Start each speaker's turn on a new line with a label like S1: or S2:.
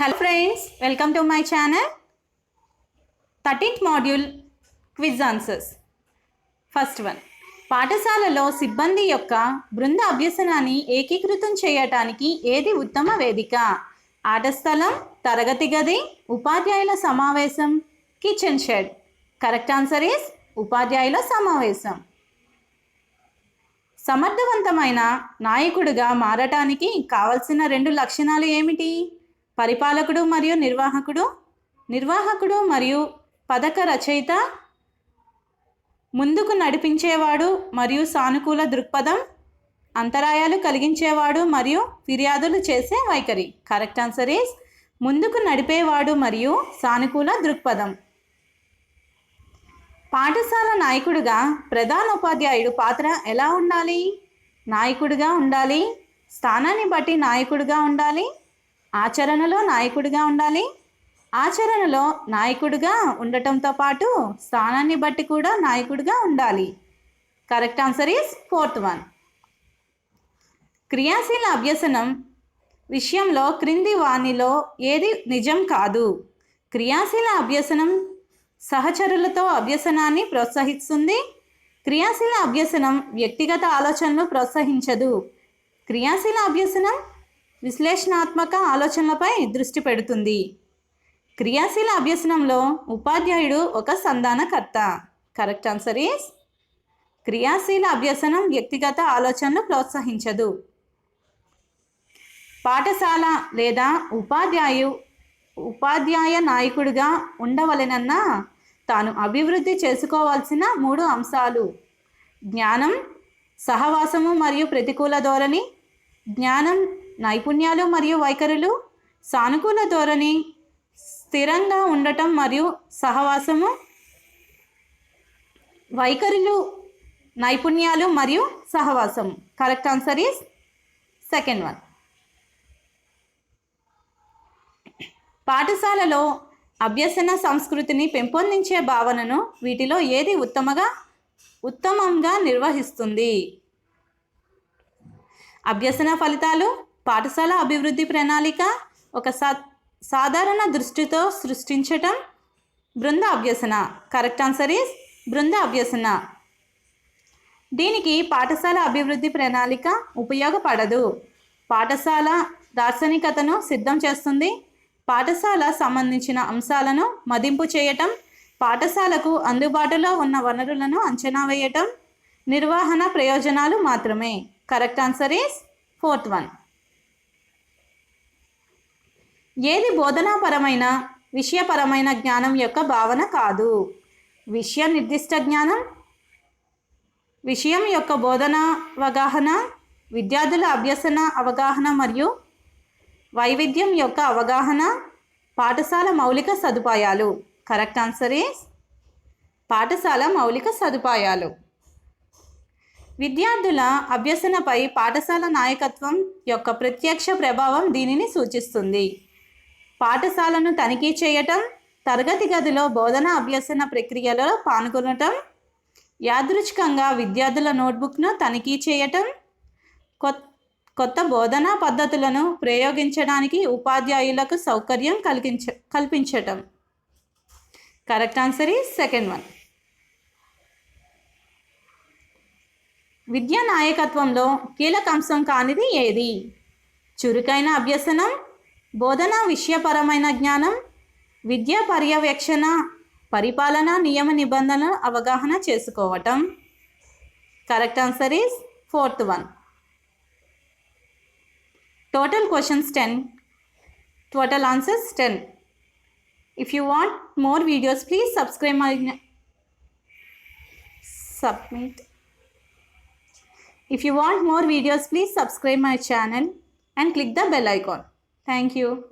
S1: Hello friends welcome to my channel thirteenth module quiz answers first one పాఠశాలలో సిబ్బంది యొక్క బృంద అభ్యసనాన్ని ఏకీకృతం చేయటానికి ఏది ఉత్తమ వేదిక? ఆట స్థలం తరగతి గది ఉపాధ్యాయుల సమావేశం kitchen shed correct answer is ఉపాధ్యాయుల సమావేశం. సమర్థవంతమైన నాయకుడిగా మారటానికి కావలసిన రెండు లక్షణాలు ఏమిటి? పరిపాలకుడు మరియు నిర్వాహకుడు నిర్వాహకుడు మరియు పథక రచయిత ముందుకు నడిపించేవాడు మరియు సానుకూల దృక్పథం అంతరాయాలు కలిగించేవాడు మరియు ఫిర్యాదులు చేసే వైఖరి. కరెక్ట్ ఆన్సర్ ఈస్ ముందుకు నడిపేవాడు మరియు సానుకూల దృక్పథం. పాఠశాల నాయకుడిగా ప్రధానోపాధ్యాయుడు పాత్ర ఎలా ఉండాలి? నాయకుడిగా ఉండాలి? స్థానాన్ని బట్టి నాయకుడిగా ఉండాలి? ఆచరణలో నాయకుడిగా ఉండాలి. ఆచరణలో నాయకుడిగా ఉండటంతో పాటు స్థానాన్ని బట్టి కూడా నాయకుడిగా ఉండాలి. Correct answer is fourth one. క్రియాశీల అభ్యసనం విషయంలో క్రింది వాణిలో ఏది నిజం కాదు. క్రియాశీల అభ్యసనం సహచరులతో అభ్యసనాన్ని ప్రోత్సహిస్తుంది. క్రియాశీల అభ్యసనం వ్యక్తిగత ఆలోచనలు ప్రోత్సహించదు. క్రియాశీల అభ్యసనం విశ్లేషణాత్మక ఆలోచనలపై దృష్టి పెడుతుంది. క్రియాశీల అభ్యసనంలో ఉపాధ్యాయుడు ఒక సంధానకర్త. Correct answer is? క్రియాశీల అభ్యసనం వ్యక్తిగత ఆలోచనలు ప్రోత్సహించదు. పాఠశాల లేదా ఉపాధ్యాయు ఉపాధ్యాయ నాయకుడిగా ఉండవలెనన్న తాను అభివృద్ధి చేసుకోవాల్సిన మూడు అంశాలు. జ్ఞానం సహవాసము మరియు ప్రతికూల ధోరణి జ్ఞానం నైపుణ్యాలు మరియు వైఖరులు సానుకూల ధోరణి స్థిరంగా ఉండటం మరియు సహవాసము వైఖరులు నైపుణ్యాలు మరియు సహవాసం. Correct answer is second one పాఠశాలలో అభ్యసన సంస్కృతిని పెంపొందించే భావనను వీటిలో ఏది ఉత్తమగా ఉత్తమంగా నిర్వహిస్తుంది? అభ్యసన ఫలితాలు పాఠశాల అభివృద్ధి ప్రణాళిక ఒక సా సాధారణ దృష్టితో సృష్టించటం. బృంద అభ్యసన. కరెక్ట్ ఆన్సర్ ఈస్ బృంద అభ్యసన. దీనికి పాఠశాల అభివృద్ధి ప్రణాళిక ఉపయోగపడదు. పాఠశాల దార్శనికతను సిద్ధం చేస్తుంది. పాఠశాల సంబంధించిన అంశాలను మదింపు చేయటం పాఠశాలకు అందుబాటులో ఉన్న వనరులను అంచనా వేయటం నిర్వహణ ప్రయోజనాలు మాత్రమే. Correct answer is fourth one. ఏది బోధనాపరమైన విషయపరమైన జ్ఞానం యొక్క భావన కాదు. విషయ నిర్దిష్ట జ్ఞానం విషయం యొక్క బోధన అవగాహన విద్యార్థుల అభ్యసన అవగాహన మరియు వైవిధ్యం యొక్క అవగాహన పాఠశాల మౌలిక సదుపాయాలు. కరెక్ట్ ఆన్సర్ ఈస్ పాఠశాల మౌలిక సదుపాయాలు. విద్యార్థుల అభ్యసనపై పాఠశాల నాయకత్వం యొక్క ప్రత్యక్ష ప్రభావం దీనిని సూచిస్తుంది. పాఠశాలను తనిఖీ చేయటం తరగతి గదిలో బోధన అభ్యసన ప్రక్రియలో పాల్గొనటం యాదృచ్ఛికంగా విద్యార్థుల నోట్బుక్ను తనిఖీ చేయటం కొత్త కొత్త బోధనా పద్ధతులను ప్రయోగించడానికి ఉపాధ్యాయులకు సౌకర్యం కలిగించ కల్పించటం. Correct answer is second one. విద్యా నాయకత్వంలో కీలక అంశం కానిది ఏది? చురుకైన అభ్యసనం బోధన విషయపరమైన జ్ఞానం విద్య పర్యవేక్షణ పరిపాలన నియమ నిబంధనలు అవగాహన చేసుకోవటం. Correct answer is fourth one total questions ten total answers ten if you want more videos please subscribe my submit if you want more videos please subscribe my channel and click the bell icon thank you